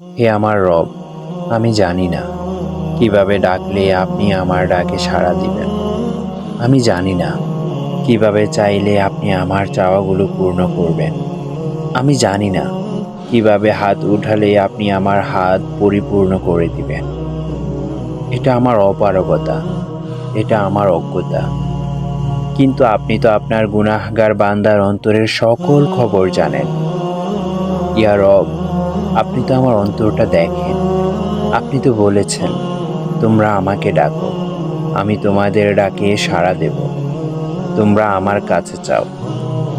হে আমার রব, আমি জানি না কীভাবে ডাকলে আপনি আমার ডাকে সাড়া দিবেন। আমি জানি না কীভাবে চাইলে আপনি আমার চাওয়াগুলো পূর্ণ করবেন। আমি জানি না কীভাবে হাত উঠালে আপনি আমার হাত পরিপূর্ণ করে দিবেন। এটা আমার অপারগতা, এটা আমার অজ্ঞতা। কিন্তু আপনি তো আপনার গুনাহগার বান্দার অন্তরের সকল খবর জানেন। ইয়া রব আপনি তো আমার অন্তরটা দেখেন। আপনি তো বলেছেন, তোমরা আমাকে ডাকো, আমি তোমাদের ডাকে সাড়া দেব। তোমরা আমার কাছে চাও,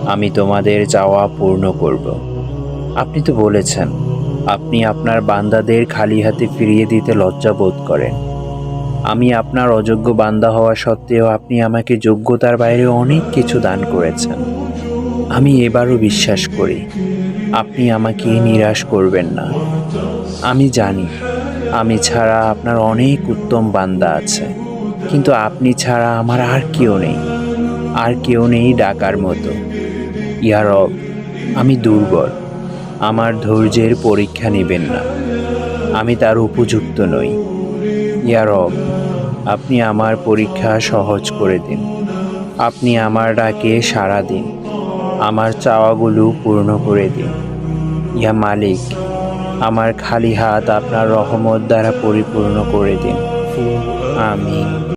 আমি তোমাদের চাওয়া পূর্ণ করব। আপনি তো বলেছেন, আপনি আপনার বান্দাদের খালি হাতে ফিরিয়ে দিতে লজ্জা বোধ করেন। আমি আপনার অযোগ্য বান্দা হওয়া সত্ত্বেও আপনি আমাকে যোগ্যতার বাইরে অনেক কিছু দান করেছেন। আমি এবারও বিশ্বাস করি আপনি আমাকে নিরাশ করবেন না। আমি জানি, আমি ছাড়া আপনার অনেক উত্তম বান্দা আছে। কিন্তু আপনি ছাড়া আমার আর কেউ নেই, আর কেউ নেই ডাকার মতো। ইয়া রব, আমি দুর্বল, আমার ধৈর্যের পরীক্ষা নেবেন না। আমি তার উপযুক্ত নই। ইয়া রব, আপনি আমার পরীক্ষা সহজ করে দিন। আপনি আমার ডাকে সাড়া দিন। আমার চাওয়াগুলো পূর্ণ করে দিন। ইয়া মালিক, আমার খালি হাত আপনার রহমত দ্বারা পরিপূর্ণ করে দিন। আমিন।